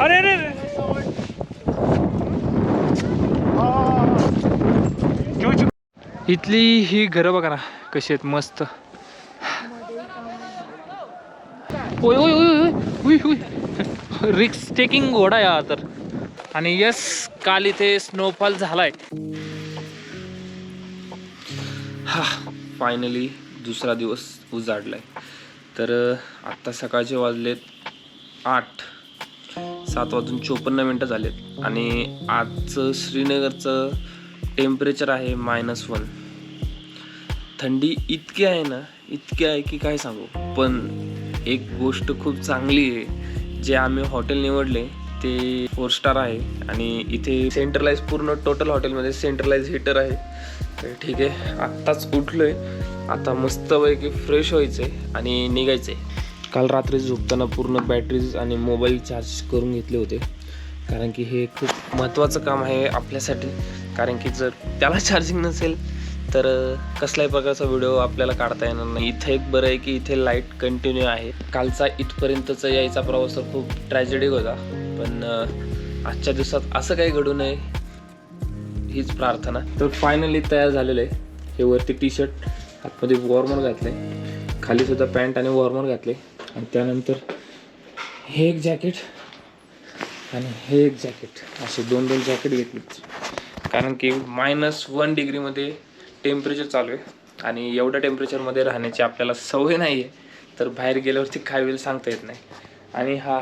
अरे अरे इथली ही घरं बघा ना कशी आहेत मस्त. ओय ओय ओय ओय रिक्स टेकिंग घोडा या तर. आणि यस काल इथे स्नोफॉल झालाय. हा फायनली दुसरा दिवस उजाडलाय. तर आत्ता सकाळचे वाजलेत आठ सात वाजून चोपन्न मिनटं झालेत. आणि आजचं श्रीनगरचं टेम्परेचर आहे मायनस वन थंडी इतकी आहे ना इतकी आहे की काय सांगू. पण एक गोष्ट खूप चांगली आहे जे आम्ही हॉटेल निवडले ते फोर स्टार आहे. आणि इथे सेंट्रलाइज पूर्ण टोटल हॉटेलमध्ये सेंट्रलाइज हिटर आहे. तर ठीक आहे आत्ताच उठलोय. आता मस्तपैकी फ्रेश व्हायचं आहे आणि निघायचं आहे काल रात्री झोपताना पूर्ण बॅटरीज आणि मोबाईल चार्ज करून घेतले होते. कारण की हे खूप महत्त्वाचं काम आहे आपल्यासाठी. कारण की जर त्याला चार्जिंग नसेल तर कसल्याही प्रकारचा व्हिडिओ आपल्याला काढता येणार नाही. इथे एक बरं आहे की इथे लाइट कंटिन्यू आहे. कालचा इथपर्यंतचा यायचा प्रवास तर खूप ट्रॅजेडिक होता. पण आजच्या दिवसात असं काही घडू नये हीच प्रार्थना. तर फायनली तयार झालेलं आहे. हे वरती टी शर्ट आतमध्ये वॉर्मर घातलं खाली सुद्धा पॅन्ट आणि वॉर्मर घातले आणि त्यानंतर हे एक जॅकेट आणि हे एक जॅकेट. असे दोन दोन जॅकेट घेतले. कारण की मायनस वन डिग्रीमध्ये टेम्परेचर चालू आहे. आणि एवढ्या टेम्परेचरमध्ये राहण्याची आपल्याला सवय नाही आहे तर बाहेर गेल्यावरती काय होईल सांगता येत नाही. आणि हा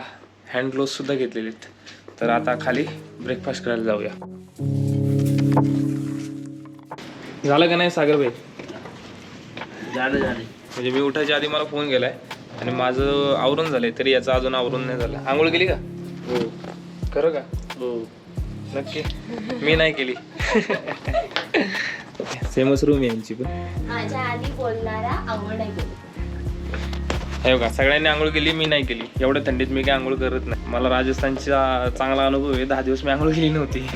हँड ग्लोव्हसुद्धा घेतलेले आहेत. तर आता खाली ब्रेकफास्ट करायला जाऊया. झालं का नाही सागर भाई झालं झालं. म्हणजे मी उठायच्या आधी मला फोन केलाय. आणि माझं आवरून झालंय तरी याचं अजून आवरून नाही झालं. आंघोळ केली का? हो. खरं का? हो. नक्की. मी नाही केली. सेमच रूम आहे यांची पण. माझ्या आधी बोलणारा आवड आहे. गेली हे बघा सगळ्यांनी आंघोळ केली मी नाही केली. एवढ्या थंडीत मी काय आंघोळ करत नाही. मला राजस्थानचा चांगला अनुभव आहे दहा दिवस मी आंघोळ केली नव्हती.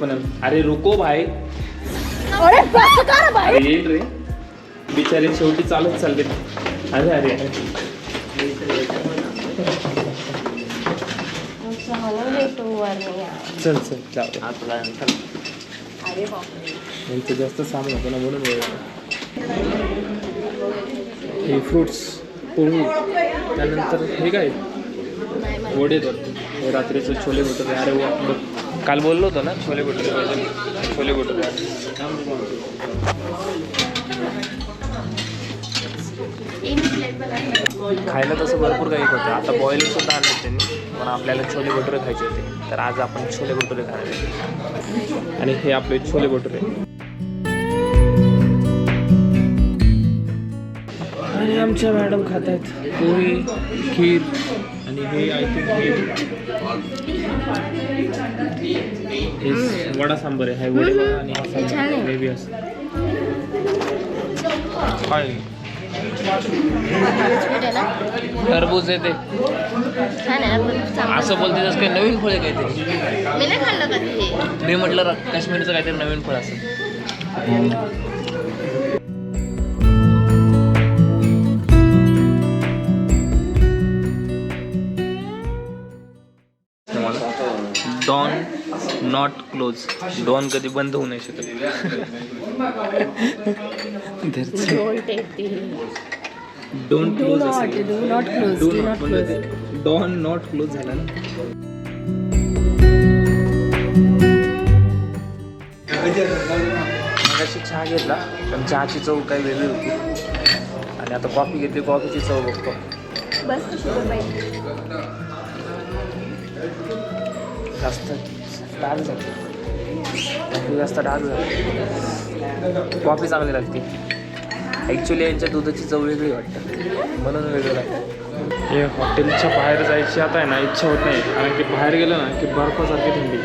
पण अरे रुको भाई. अरे येईल रे. बिचारे शेवटी चालत चालले. अरे अरे अरे. चल चल जाऊ यांचं जास्त सामान होतं ना म्हणून. हे फ्रुट्स पोळी त्यानंतर हे काय? वडे रात्रीचं छोले भटुरे. अरे वा. काल बोललो होतो ना? छोले भटुरे पाहिजे छोले भटुरे. खायला तसं भरपूर काही होतं. आता बॉईल सुद्धा आणलं त्यांनी पण आपल्याला छोले भटुरे खायचे होते. तर आज आपण छोले भटुरे खाणार आणि हे आपले छोले भटुरे आणि आमच्या मॅडम खात आहेत पोळी खीर आणि हे आय थिंक हे वडा सांबर आहे हे वडे बघा आणि हा छान सांबार आहे. ग्रेव्ही असं. काय टरबूज आहे ते. छान आहे ना पण चांगलं. असं बोलते तसं काही नवीन फळ आहे काहीतरी. मी नाही खाल्लं कधी मी म्हटलं काश्मीरचं काहीतरी नवीन फळ असेल नॉट क्लोज डॉन कधी बंद होऊ नाही शकत. Don't close not, do not close, do not close. Do not close झाला ना? मगाशी चहा घेतला पण चहाची चव काही वेगळी होती. आणि आता कॉफी घेतली कॉफीची चव बघतो. जास्त. डाग झाली. जास्त डाग झाली. कॉफी चांगली लागते. ॲक्च्युली यांच्या दुधाची चव वेगळी वाटतं. म्हणून वेगळं लागतं. हे हॉटेलच्या बाहेर जायची आता आहे ना इच्छा होत नाही. कारण की बाहेर गेलं ना की बर्फासारखी थंडी.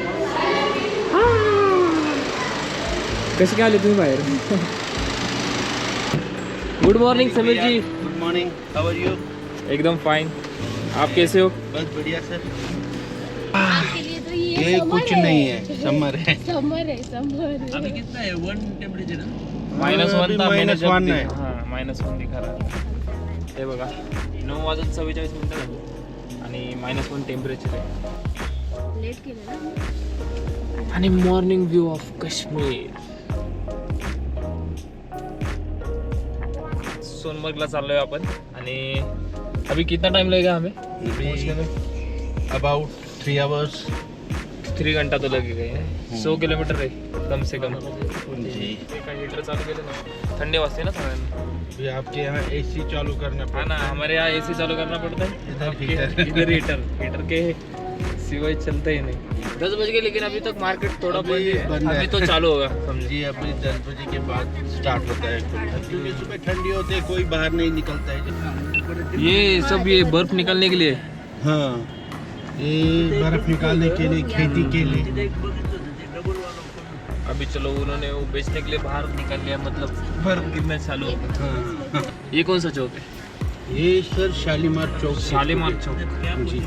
कसे काय आले तुम्ही बाहेर? Good morning Sameer ji good morning how are you एकदम फाइन आप कैसे हो? बस बढ़िया सर ये कुछ नहीं है समर है। समर है समर अभी कितना है? वन टेम्परेचर है मायनस वन अभी minus one आहे. हां। मायनस वन दिखा रहा है. हे बघा। नऊ वाजून चव्वेचाळीस मिनटं झाली. आणि मायनस वन टेम्परेचर आहे. लेट केलं ना? आणि मॉर्निंग व्ह्यू ऑफ काश्मीर सोनमर्गला चाललोय आपण. आणि अभी कितना टाइम लगेगा हमें? अबाउट थ्री आवर्स थ्री घंटा तो लगेगा ये सौ किलोमीटर आहे कम से कम। जी। एका हीटर चालू केलं ना। थंडी वाजते ना सगळ्यांना आपके यहाँ एसी चालू करना हाँ ना हमारे यहाँ एसी चालू करना पड़ता है। इधर आपके- heater. इधर हीटर हीटर के सिवाय चलता ही नहीं। दस बज गए लेकिन अभी तक मार्केट थोड़ा अभी बंद है। बंद है। अभी तो चालू होगा समझिए जी अभी दस बजे के बाद स्टार्ट होता है। क्योंकि सुबह ठंडी होती है कोई बाहर नहीं निकलता है। ये सब ये बर्फ़ निकलने के लिए? हाँ। ये बर्फ़ निकालने के लिए खेती के लिए। अभी चलो उन्होंने वो बेचने के लिए बाहर निकाल लिया मतलब बर्फ़ गिरना चालू हो गया। हाँ। ये कौन सा चौक है? ये सर शालीमार चौक शालीमार चौक। जी।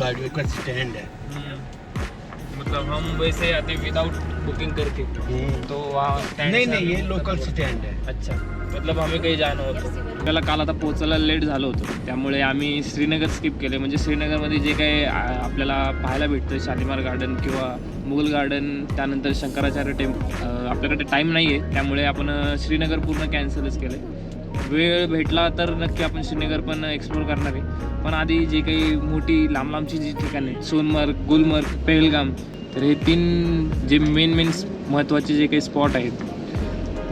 गाड़ियों का स्टैंड है। मतलब हम वैसे आते विदाउट बुकिंग करके। तो वहाँ नहीं नहीं ये लोकल स्टँड आहे अच्छा। मतलब आम्ही काही जाणं होतो. आपल्याला काल आता पोचायला लेट झालं होतं. त्यामुळे आम्ही श्रीनगर स्किप केले. म्हणजे श्रीनगरमध्ये जे काही आपल्याला पाहायला भेटतं शालिमार गार्डन किंवा मुघल गार्डन त्यानंतर शंकराचार्य टेम्प आपल्याकडे टाईम नाही आहे त्यामुळे आपण श्रीनगर पूर्ण कॅन्सलच केलं वेळ भेटला तर नक्की आपण श्रीनगर पण एक्सप्लोर करणार आहे. पण आधी जे काही मोठी लांब लांबची जी ठिकाणे सोनमर्ग गुलमर्ग पेहलगाम तर हे तीन जे मेन मेन महत्त्वाचे जे काही स्पॉट आहेत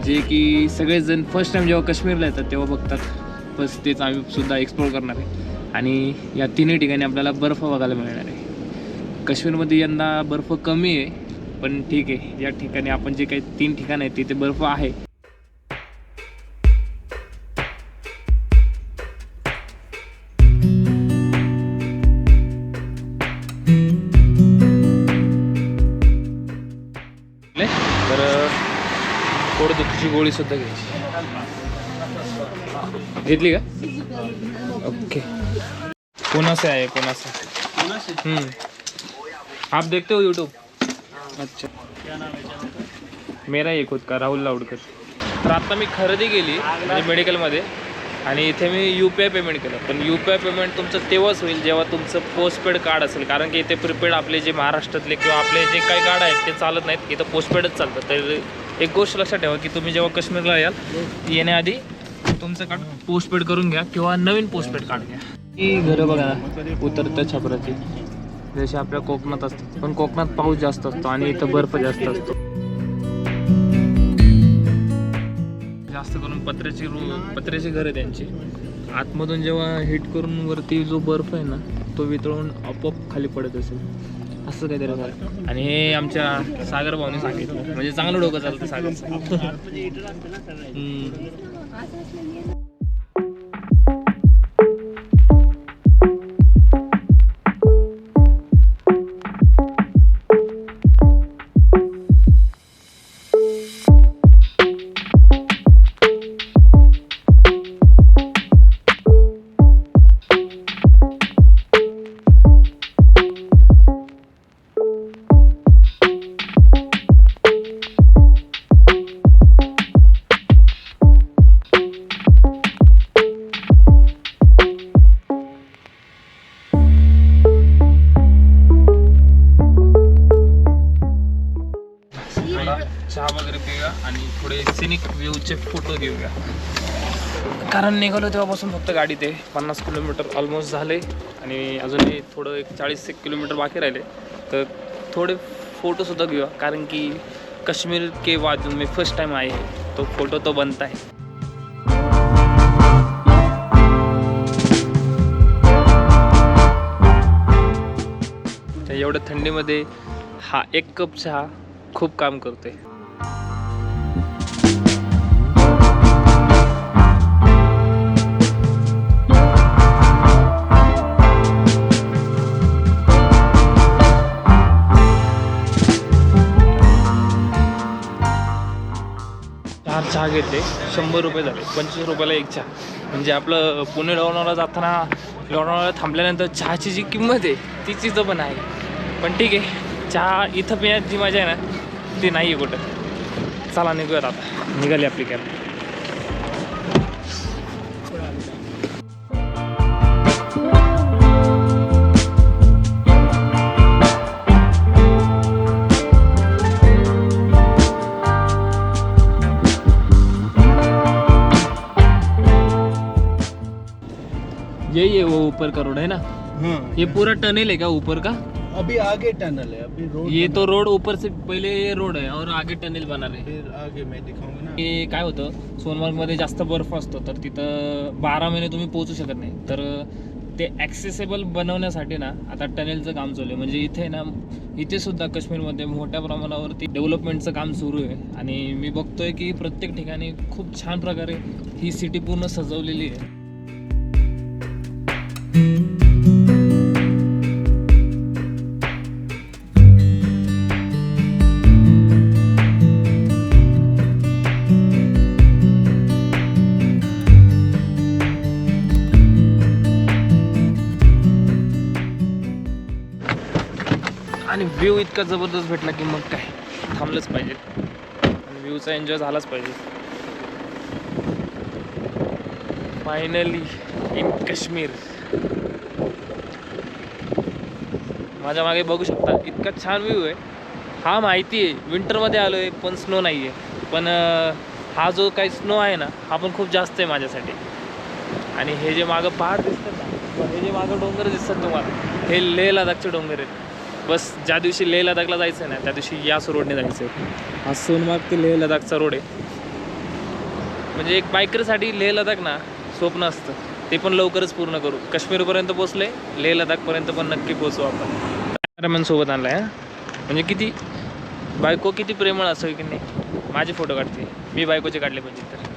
जे की सगळेजण फर्स्ट टाइम जेव्हा काश्मीरला येतात तेव्हा बघतात. बस तेच आम्ही सुद्धा एक्सप्लोर करणार आहे. आणि या तिन्ही ठिकाणी आपल्याला बर्फ बघायला मिळणार आहे. काश्मीरमध्ये यंदा बर्फ कमी आहे पण ठीक आहे. या ठिकाणी आपण जे काही तीन ठिकाण आहेत तिथे बर्फ आहे. पोटदुखीची गोळी सुद्धा घ्यायची. घेतली का? ओके. कोणासे आहे कोणासे आप देखते हो यूट्यूब अच्छा. मेरा एक होत का राहुल लावडकर. तर आता मी खरेदी केली म्हणजे मेडिकलमध्ये. आणि इथे मी यू पी आय पेमेंट केलं. पण यू पी आय पेमेंट तुमचं तेव्हाच होईल जेव्हा तुमचं पोस्टपेड कार्ड असेल. कारण की इथे प्रिपेड आपले जे महाराष्ट्रातले किंवा आपले जे काही कार्ड आहेत ते चालत नाहीत. इथं पोस्टपेडच चालतं. तर एक गोष्ट लक्षात ठेवा की तुम्ही जेव्हा काश्मीरला याल येण्याआधी तुमचं कार्ड पोस्टपेड करून घ्या किंवा नवीन पोस्टपेड कार्ड घ्या. ही घरं बघा ना उतरत्या छपराची. जसे आपल्या कोकणात असतात पण कोकणात पाऊस जास्त असतो आणि इथं बर्फ जास्त असतो. जास्त करून पत्र्याची रू पत्र्याची घर आहे त्यांची आतमधून जेव्हा हिट करून वरती जो बर्फ आहे ना तो वितळून आपोआप खाली पडत असेल. असं काहीतरी झालं. आणि हे आमच्या सागर भाऊने सांगितलं. म्हणजे चांगलं डोकं चालतं सागर निघालो तेव्हापासून फक्त गाडी ते पन्नास किलोमीटर ऑलमोस्ट झाले आणि अजूनही थोडं एक चाळीस एक किलोमीटर बाकी राहिले. तर थोडे फोटोसुद्धा घेऊया. कारण की कश्मीर के बाद मी फर्स्ट टाइम आहे. तो फोटो तो बनता है तर एवढ्या थंडीमध्ये हा एक कप चहा खूप काम करतोय. चहा घेतले. शंभर रुपये झाले. पंचवीस रुपयाला एक चहा. म्हणजे आपलं पुणे लोणावळा जाताना लोणावळा थांबल्यानंतर चहाची जी किंमत आहे तीच इथं पण आहे. पण ठीक आहे. चहा इथं पिण्यात जी मजा आहे ना ती नाही आहे कुठं. चला निघूयात आता. निघाली आपली कॅब. वो ऊपर का रोड है ना? हाँ ये पूरा टनल है क्या ऊपर का? अभी आगे टनल है अभी रोड ये तो रोड ऊपर से पहिले ये रोड आहे और आगे टनेल बना रहे फिर आगे मैं दिखाऊंगा ना। हे काय होतं? सोनमार्गमध्ये जास्त बर्फ असतो तर तिथं बारा महिने तुम्ही पोहोचू शकत नाही. तर ते ॲक्सेसेबल बनवण्यासाठी ना आता टनेलचं काम चालू आहे. म्हणजे इथे ना इथे सुद्धा काश्मीरमध्ये मोठ्या प्रमाणावरती डेव्हलपमेंटचं काम सुरू आहे. आणि मी बघतोय की प्रत्येक ठिकाणी खूप छान प्रकारे ही सिटी पूर्ण सजवलेली आहे. आणि व्ह्यू इतका जबरदस्त भेटला की मग काय? थांबलंच पाहिजे. आणि व्ह्यूचा एन्जॉय झालाच पाहिजे. फायनली इन काश्मीर माझ्या मागे बघू शकता इतका छान व्ह्यू आहे. हा माहिती आहे विंटरमध्ये आलो आहे पण स्नो नाही आहे पण हा जो काही स्नो आहे ना हा पण खूप जास्त आहे माझ्यासाठी. आणि हे जे मागं पहाड दिसतात ना हे जे मागं डोंगर दिसतात तुम्हाला हे लेह लडाखचे डोंगर आहेत. बस ज्या दिवशी लेह लडाखला जायचं आहे ना त्या दिवशी याच रोडने जायचं आहे हा सोनमार्ग ते लेह लडाखचा रोड आहे. म्हणजे एक बायकरसाठी लेह लडाख ना स्वप्न असतं. ते पण लवकरच पूर्ण करू. काश्मीरपर्यंत पोचले लेह लडाखपर्यंत पण नक्की पोचू आपण. कॅमेरामॅन सोबत आणला आहे म्हणजे किती बायको किती प्रेमळ असेल की नाही माझे फोटो काढते. मी बायकोचे काढले पाहिजे तर.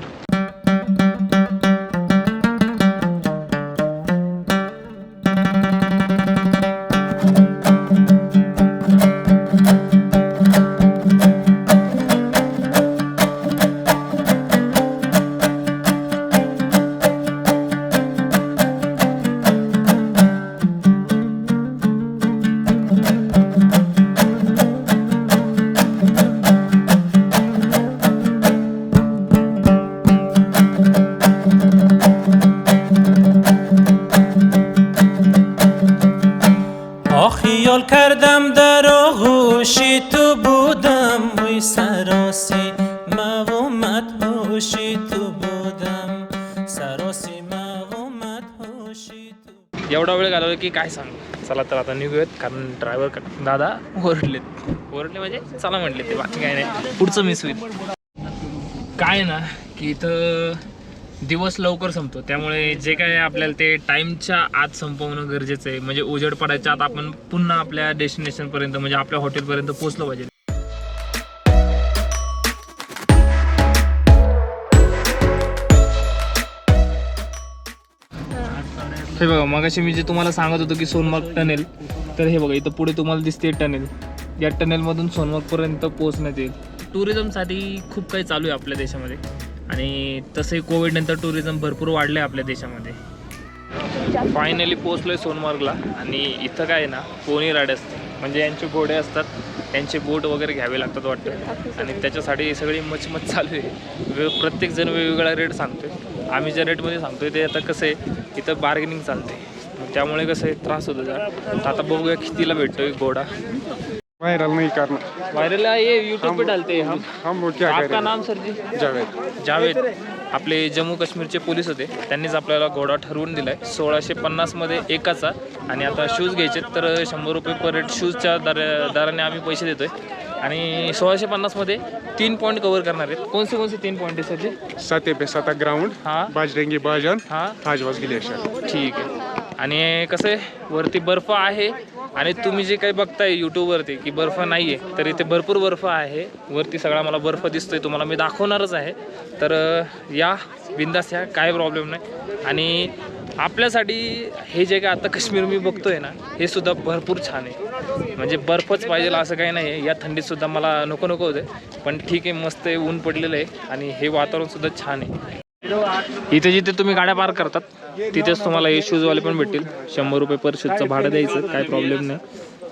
चला तर आता निघूयात कारण ड्रायव्हर दादा ओरडलेत. ओरडले म्हणजे चला म्हटले ते बाकी काय नाही. पुढचं मिस होईल. काय ना की इथं दिवस लवकर संपतो. त्यामुळे जे काय आपल्याला ते टाईमच्या आत संपवणं गरजेचं आहे. म्हणजे उजेड पडायच्या आत आपण पुन्हा आपल्या डेस्टिनेशनपर्यंत म्हणजे आपल्या हॉटेलपर्यंत पोचलं पाहिजे. हे बघा मगाशी मी जे तुम्हाला सांगत होतो की सोनमार्ग टनेल तर हे बघा इथं पुढे तुम्हाला दिसते टनेल. या टनेलमधून सोनमार्गपर्यंत पोहोचण्यात येईल. टुरिझमसाठी खूप काही चालू आहे आपल्या देशामध्ये. आणि तसंही कोविडनंतर टुरिझम भरपूर वाढलं आहे आपल्या देशामध्ये. फायनली पोचलो आहे सोनमार्गला. आणि इथं काय आहे ना कोणी राड असते म्हणजे यांचे घोडे असतात त्यांचे बोट वगैरे घ्यावे लागतात वाटतं. आणि त्याच्यासाठी सगळी मचमच चालू आहे. प्रत्येकजण वेगवेगळा रेट सांगतोय. आम्ही ज्या रेटमध्ये सांगतोय ते आता कसं आहे इथं बार्गेनिंग चालते. मग त्यामुळे कसं आहे त्रास होतो जरा. तर आता बघूया कितीला भेटतोय घोडा. वायरल नहीं करना वायरल ये यूट्यूब पे डालते. हैं हम हम वो क्या आपका करें नाम सर जी? जावेद. जावेद. आपले जम्मू काश्मीरचे पोलीस होते. त्यांनीच आपल्याला घोडा ठरवून दिलाय. सोळाशे पन्नासमध्ये एकाचा. आणि आता शूज घ्यायचे तर शंभर रुपये पर रेट शूजच्या दर दराने आम्ही पैसे देतोय. आणि सोळाशे पन्नासमध्ये तीन पॉईंट कव्हर करणार आहेत. कोणते कोणते तीन पॉईंट आहे सर जी सते पे सता ग्राउंड हां. बाजरंगी बाजन हां. हाजवास ग्लेशियर ठीक आहे. आणि कसं आहे वरती बर्फ आहे आणि तुम्ही जे काही बघताय यूट्यूबवरती की बर्फ नाही आहे तर इथे भरपूर बर्फ आहे. वरती सगळा मला बर्फ दिसतोय तुम्हाला मी दाखवणारच आहे. तर या बिंदास या काय प्रॉब्लेम नाही. आणि आपल्यासाठी हे जे काय आता काश्मीर मी बघतोय ना हे सुद्धा भरपूर छान आहे. म्हणजे बर्फच पाहिजे असं काही नाही आहे. या थंडीत सुद्धा मला नको नको होते पण ठीक आहे मस्त आहे ऊन पडलेलं आहे आणि हे वातावरण सुद्धा छान आहे. इथे जिथे तुम्ही गाड्या पार्क करतात तिथेच तुम्हाला हे शूजवाले पण भेटतील. शंभर रुपये पर शूजचं भाडं द्यायचं काय प्रॉब्लेम नाही.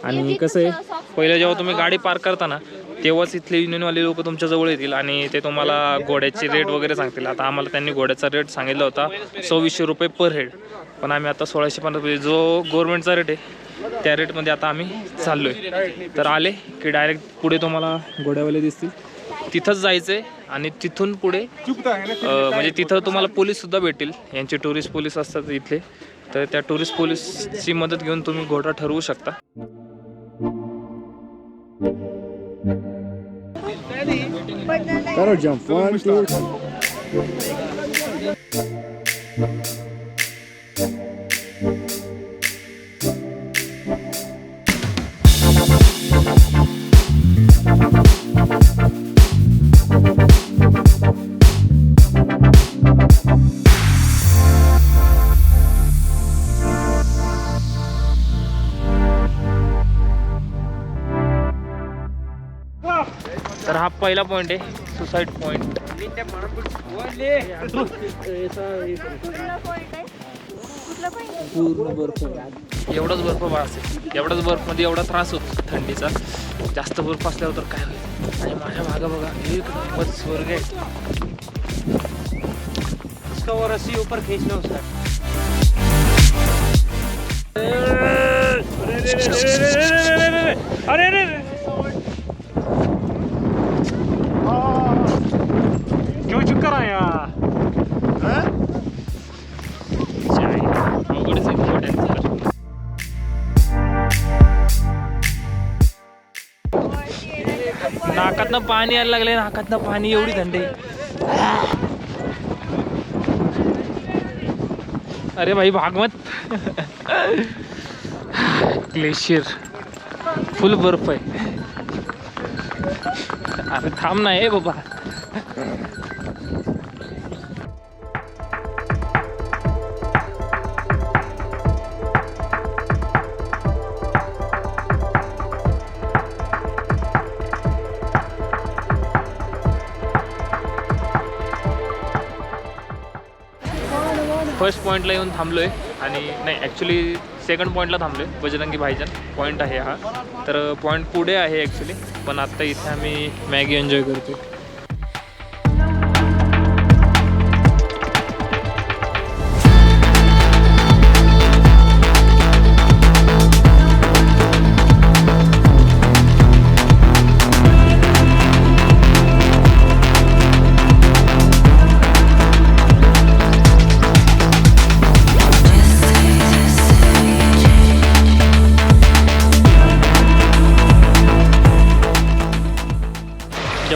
आणि कसं आहे पहिलं जेव्हा तुम्ही गाडी पार्क करता ना तेव्हाच इथले युनियनवाले लोक तुमच्याजवळ येतील आणि ते तुम्हाला घोड्याचे रेट वगैरे सांगतील. आता आम्हाला त्यांनी घोड्याचा रेट सांगितला होता सव्वीसशे रुपये पर हेड पण आम्ही आता सोळाशे पन्नास रुपये जो गव्हर्नमेंटचा रेट आहे त्या रेटमध्ये आता आम्ही चाललो आहे तर आले की डायरेक्ट पुढे तुम्हाला घोड्यावाले दिसतील. तिथंच जायचं आहे आणि तिथून पुढे म्हणजे तिथं तुम्हाला पोलीससुद्धा भेटतील. यांचे टुरिस्ट पोलीस असतात इथले. तर त्या टुरिस्ट पोलीसची मदत घेऊन तुम्ही घोडा ठरवू शकता. Gotta jump. One, two. हा पहिला पॉईंट आहे सुसाईड पॉईंट पूर्ण बर्फ एवढाच बर्फ एवढाच बर्फमध्ये एवढा त्रास होतो थंडीचा जास्त बर्फ असल्यावर तर काय होईल आणि माझ्या मागं बघा एक नंबर स्वर्ग आहे उसका वो रस्सी ऊपर खींचना उसका अरे अरे चुप आया अवघडच नाकातनं पाणी यायला लागले नाकातनं पाणी एवढी थंडी. अरे भाई भागवत. ग्लेशियर. फुल बर्फ आहे. अरे थांब ना हे बाबा. फर्स्ट पॉईंटला येऊन थांबलो आहे आणि नाही ॲक्च्युली सेकंड पॉईंटला थांबलो आहे बजरंगी भाईजान. पॉईंट आहे हा. तर पॉईंट पुढे आहे ॲक्च्युली पण आत्ता इथे आम्ही मॅगी एन्जॉय करतो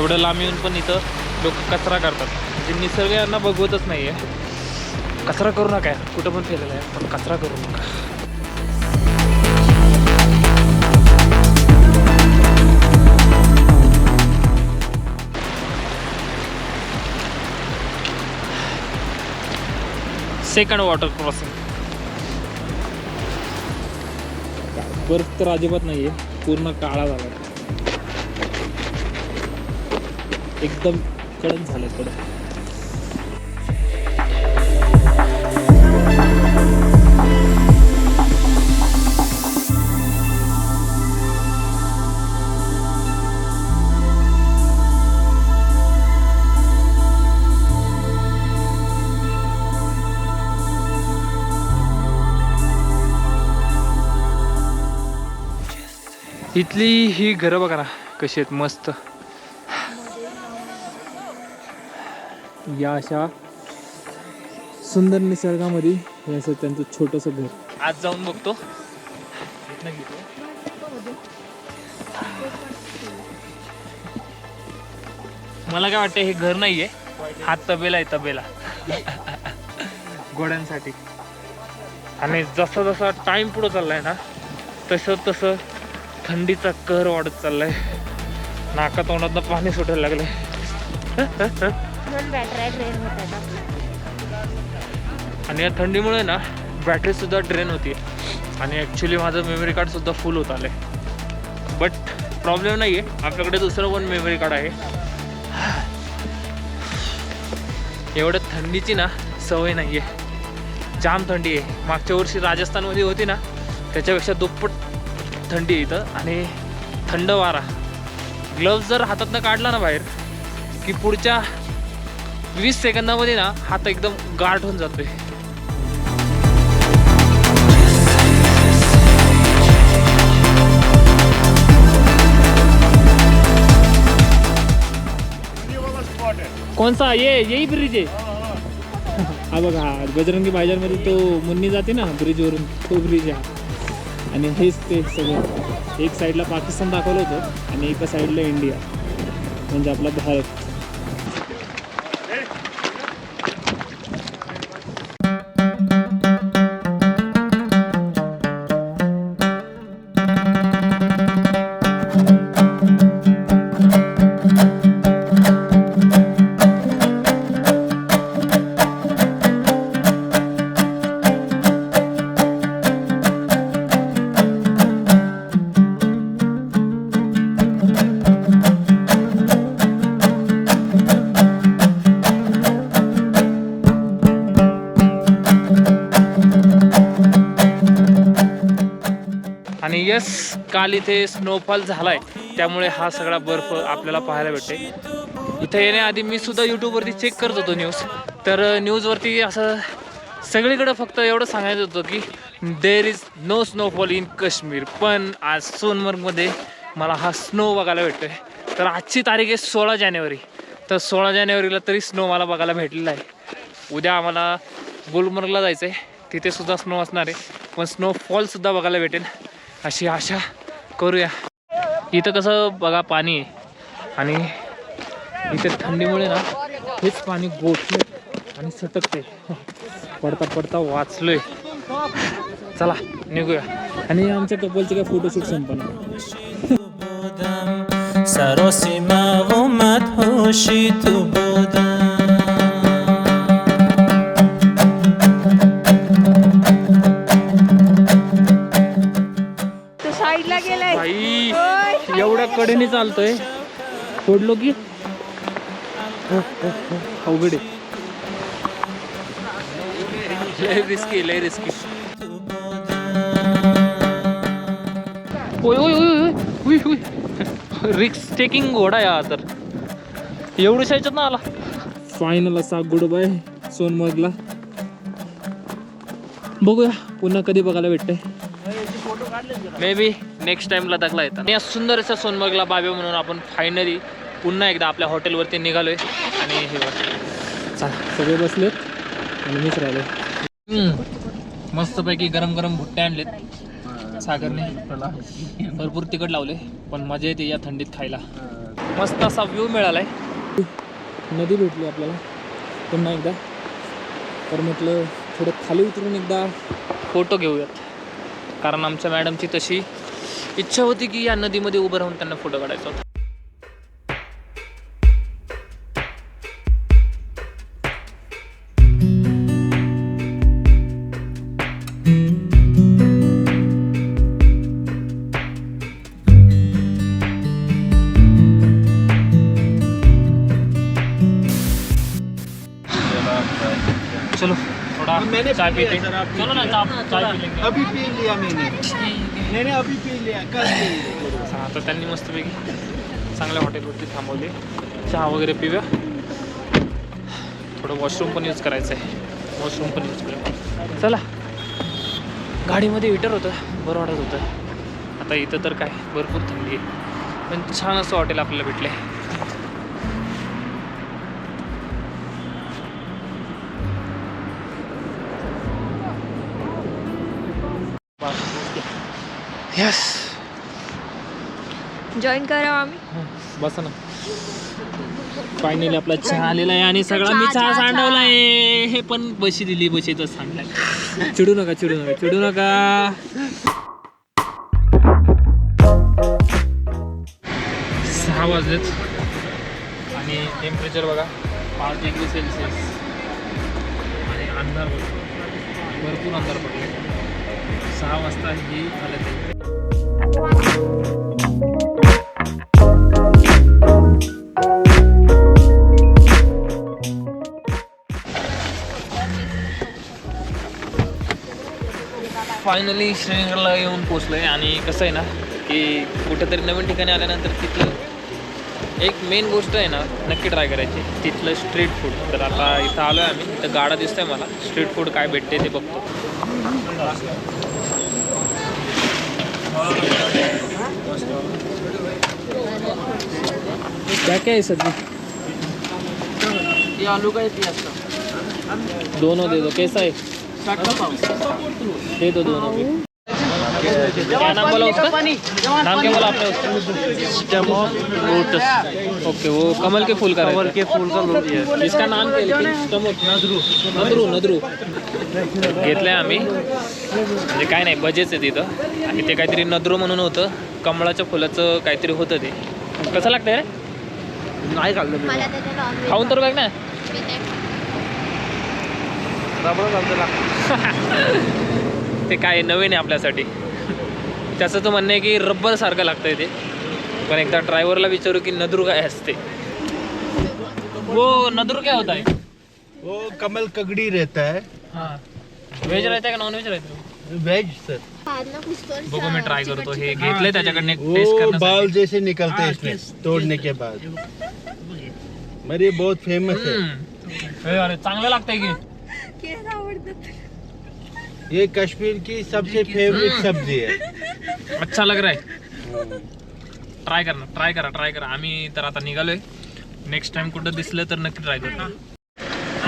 एवढं लांब येऊन पण इथं लोक कचरा करतात. म्हणजे निसर्ग यांना बघवतच नाही आहे कचरा करू नका कुठं पण फिरायला आहे पण कचरा करू नका. सेकंड वॉटर क्रॉसिंग बर्फ तर अजिबात नाही आहे पूर्ण काळा झाला एकदम कडक झालं कडक इथली ही घरं बघा ना कशी आहेत मस्त. या अशा सुंदर निसर्गामध्ये हे असं त्यांचं छोटंसं घर. आज जाऊन बघतो. मला काय वाटतं हे घर नाहीये. हा तबेला आहे तबेला. घोड्यांसाठी आणि जसा जसा टाइम पुढं चाललाय ना तसं तसं थंडीचा कहर वाढत चाललाय. नाका तोंडातनं पाणी सुटायला लागलंय. दोन बॅटऱ्या होतात आणि या थंडीमुळे ना बॅटरी सुद्धा ड्रेन होती. आणि ॲक्च्युली माझं मेमरी कार्ड सुद्धा फुल होत आलंय. बट प्रॉब्लेम नाही आहे आपल्याकडे दुसरं पण मेमरी कार्ड आहे. एवढं थंडीची ना सवय नाही आहे जाम थंडी आहे. मागच्या वर्षी राजस्थानमध्ये होती ना त्याच्यापेक्षा दुप्पट थंडी आहे इथं. आणि थंड वारा. ग्लव्ज जर हातातनं काढला ना बाहेर की पुढच्या वीस सेकंदामध्ये ना हात एकदम गाठ होऊन जातोय. कौन ये येई ब्रिज. आहे हा बघा हा बजरंगी बाजारमध्ये तो मुन्नी जाते ना ब्रिजवरून तो ब्रिज आहे हा. आणि हेच ते सगळं. एक साईडला पाकिस्तान दाखवलं होतं आणि एका साईडला इंडिया म्हणजे आपला भारत. काल इथे स्नोफॉल झालाय. त्यामुळे हा सगळा बर्फ आपल्याला पाहायला भेटते इथे येण्याआधी मी सुद्धा यूट्यूबवरती चेक करत होतो न्यूज तर न्यूजवरती असं सगळीकडे फक्त एवढं सांगायचं होतं की there is no snowfall in Kashmir पण आज सोनमर्गमध्ये मला हा स्नो बघायला भेटतोय. तर आजची तारीख आहे सोळा जानेवारी. तर सोळा जानेवारीला तरी स्नो मला बघायला भेटलेला आहे. उद्या आम्हाला गुलमर्गला जायचं आहे तिथेसुद्धा स्नो असणार आहे. पण स्नोफॉलसुद्धा बघायला भेटेल. अशी आशा करूया. इथं कसं बघा पाणी आहे. आणि इथे थंडीमुळे ना हेच पाणी गोठले आणि सटकते पडता पडता वाचलोय. चला निघूया. आणि आमच्या कपलचे काय फोटोशूट संपन्न कडेने चालतोय. फोडलो की. अवघड लय रिस्की लय रिस्की ओय ओय ओय ओय ओय ओय रिक्स टेकिंग घोडा या तर. एवढं शायच्यात ना आला. फायनल असा गुड बाय सोनमर्गला बघूया पुन्हा कधी बघायला भेटतंय. मे बी नेक्स्ट टाइम लडाखला येतात. आणि या सुंदर अशा सोनमर्गला बाबे म्हणून आपण फायनली पुन्हा एकदा आपल्या हॉटेलवरती निघालोय. आणि हे चला. सगळे बसलेत आणि मीच राहिले मस्तपैकी गरम गरम भुट्टे आणलेत. सागरने. भरपूर तिखट लावले पण मजा येते या थंडीत खायला. मस्त असा व्ह्यू मिळालाय. नदी भेटली आपल्याला. पुन्हा एकदा. तर म्हटलं थोडं खाली उतरून एकदा फोटो घेऊयात. कारण आमच्या मॅडमची तशी इच्छा होती की या नदीमध्ये उभं राहून त्यांना फोटो काढायचा होता. चलो थोड़ा मैंने चाय पीते. चलो ना चाय पी लेंगे अभी पी लिया मैंने. मैंने अभी पी हा तर त्यांनी मस्तपैकी चांगल्या हॉटेलवरती थांबवले. चहा वगैरे पिव्या थोडं वॉशरूम पण यूज करायचं आहे वॉशरूम पण यूज करायचं चला. गाडीमध्ये हिटर होतं. बरं वाटत होतं. आता इथं तर काय? भरपूर थंडी आहे. पण छान असं हॉटेल आपल्याला भेटलं आहे जॉईन करा आम्ही. बसा ना. फायनली आपला चहा आलेला आहे आणि सगळा मी चहा, सांडवला. आहे. हे पण बशी दिली बशीतच सांडलाय चिडू नका चिडू नका चिडू नका. सहा वाजलेत. आणि टेम्परेचर बघा पाच डिग्री सेल्सिअस आणि अंधार भरपूर अंधार पडले. सहा वाजता ही हालत आहे फायनली श्रीनगरला येऊन पोचलो आहे आणि कसं आहे ना की कुठेतरी नवीन ठिकाणी आल्यानंतर तिथलं एक मेन गोष्ट आहे ना नक्की ट्राय करायची. तिथलं स्ट्रीट फूड तर आता इथं आलो आहे आम्ही. तर गाडा दिसतोय मला. स्ट्रीट फूड काय भेटते ते बघतो. क्या क्या है सब्जी ये आलू का है दोनों दे दो कैसा है दे दो दोनों क्या नाम बोला उसका? नाम क्या बोला आपने उसका? ओके वो कमल के फूल का कमल के फूल का इसका नाम क्या है? नदरू. नदरू नदरू. घेतलंय आम्ही. म्हणजे काय नाही बजेच आहे तिथं. आणि ते काहीतरी नदरू म्हणून होतं. कमळाच्या फुलाचं काहीतरी होतं ते. कसं लागतंय रे? नाही खाल्लं खाऊन तर बघ ना. ते काय नवीन आहे आपल्यासाठी. त्याचं तर म्हणणं आहे की रब्बर सारखं लागतंय ते. पण एकदा ड्रायव्हरला विचारू की नदरू काय असते. वो नदरू काय होता है वो कमल कगड़ी रहता है. हाँ. व्हेज रहता है का नॉन व्हेज रहता है? वेज सर बघू मी ट्राय करतो. हे घेतलंय त्याच्याकडनं टेस्ट वो करण्यासाठी बाल जैसे निकलते हैं इसमें तोड़ने के बाद. मेरे ये बहुत फेमस है. हम्म. हे अरे चांगलं लागतंय की. ये कश्मीर की सबसे फेवरेट सब्जी है. अच्छा लग रहा है. ट्राय करा ट्राय करा ट्राय करा. आम्ही तर आता निघालोय. नेक्स्ट टाइम कुठं दिसलं तर नक्की ट्राय करू.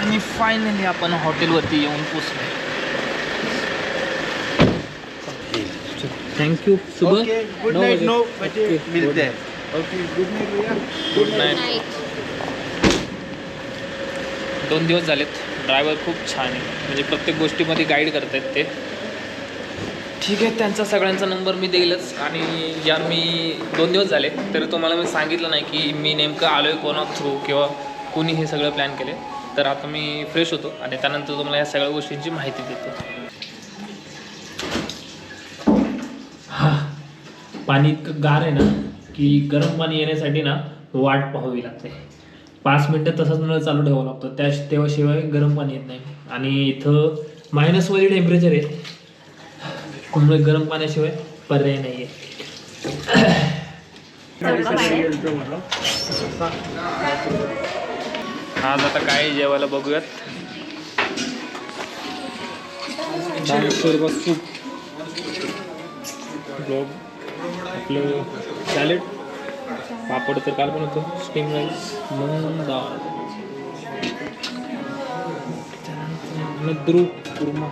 आणि फायनली आपण हॉटेलवरती येऊन पोचलो थँक्यू सुबह ओके गुड नौ नाइट बजे. नौ ओके गुड भैया गुड नाईट दोन दिवस झालेत. ड्रायव्हर खूप छान आहे. म्हणजे प्रत्येक गोष्टीमध्ये गाईड करत आहेत ते. ठीक आहे त्यांचा सगळ्यांचा नंबर मी देईलच. आणि या मी दोन दिवस झाले तर तुम्हाला मी सांगितलं नाही की मी नेमकं आलो आहे कोणा थ्रू किंवा कोणी हे सगळं प्लॅन केले तर आता मी फ्रेश होतो आणि त्यानंतर तुम्हाला या सगळ्या गोष्टींची माहिती देतो. हां पाणी इतकं गार आहे ना की गरम पाणी येण्यासाठी ना वाट पाहावी लागते. पाच मिनटं तसंच नळ चालू ठेवावं लागतं. त्या तेव्हाशिवाय गरम पाणी येत नाही. आणि इथं मायनसमध्ये टेम्परेचर आहे. त्यामुळे गरम पाण्याशिवाय पर्याय नाही आहे आज आता काय जेवायला बघूयात? सूप ब्लॉग आपलं सॅलेड पापड तर काल पण होतं. स्टीम राईस मग डाळ नद्रू कुर्मा.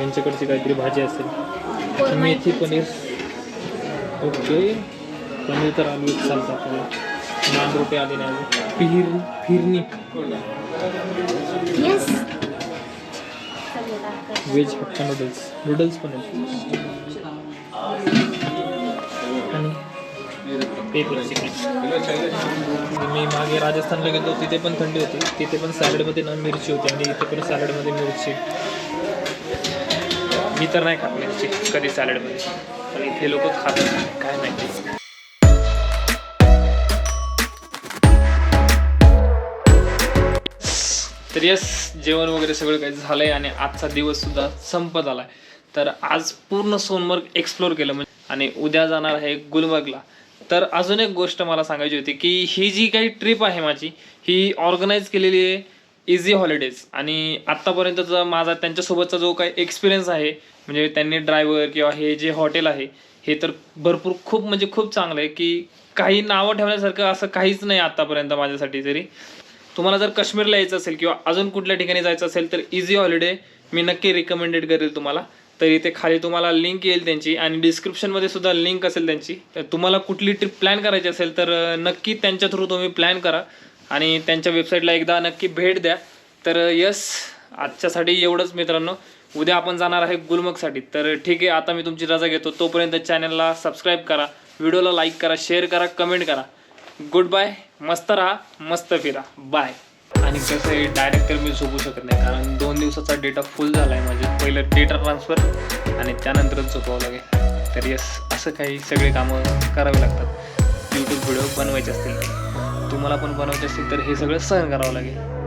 यांच्याकडची काहीतरी भाजी असेल. मेथी पनीर. ओके. पनीर तर आलू चालतं आपल्याला. नान रुपये आले नाही. फिर फिरणी. व्हेज हक्का नूडल्स नूडल्स पण आहेत. ते मी मागे राजस्थानला गेलो तिथे पण थंडी होती. तिथे पण सॅलडमध्ये ना मिरची होती आणि इथे पण सॅलडमध्ये मिरची. मी तर नाही खात मिरची कधी सॅलडमध्ये. पण इथे लोक खातात काय माहिती. तर यस जेवण वगैरे सगळं काही झालं आहे आणि आजचा दिवस सुद्धा संपत आला आहे तर आज पूर्ण सोनमर्ग एक्सप्लोर केलं म्हणजे आणि उद्या जाणार आहे गुलमर्गला. तर अजून एक गोष्ट मला सांगायची होती की ही जी काही ट्रिप आहे माझी ही ऑर्गनाईज केलेली आहे इझी हॉलिडेज आणि आत्तापर्यंतचा माझा त्यांच्यासोबतचा जो काही एक्सपिरियन्स आहे म्हणजे त्यांनी ड्रायव्हर किंवा हे जे हॉटेल आहे हे तर भरपूर खूप म्हणजे खूप चांगलं आहे की काही नावं ठेवण्यासारखं असं काहीच नाही आत्तापर्यंत माझ्यासाठी तरी. तुम्हाला जर काश्मीरला यायचं असेल किंवा अजून कुठल्या ठिकाणी जायचं असेल तर इझी हॉलिडे मी नक्की रिकमेंडेड करेल तुम्हाला. तर इथे खाली तुम्हाला लिंक येईल त्यांची आणि डिस्क्रिप्शनमध्ये सुद्धा लिंक असेल त्यांची. तर तुम्हाला कुठली ट्रिप प्लॅन करायची असेल तर नक्की त्यांच्या थ्रू तुम्ही प्लॅन करा. आणि त्यांच्या वेबसाईटला एकदा नक्की भेट द्या. तर यस आजच्यासाठी एवढंच मित्रांनो. उद्या आपण जाणार आहे गुलमर्गसाठी तर ठीक आहे आता मी तुमची रजा घेतो. तोपर्यंत चॅनलला सबस्क्राईब करा. व्हिडिओला लाईक करा शेअर करा कमेंट करा. गुड बाय मस्त राहा मस्त फिरा. बाय आणि कसं आहे डायरेक्ट तर मी झोपू शकत नाही कारण दोन दिवसाचा डेटा फुल झाला आहे म्हणजे पहिलं डेटा ट्रान्सफर आणि त्यानंतरच झोपावं लागेल. तर येस असं काही सगळे कामं करावे लागतात. यूट्यूब व्हिडिओ बनवायचे असतील. तुम्हाला पण बनवायचे असतील तर हे सगळं सहन करावं लागेल.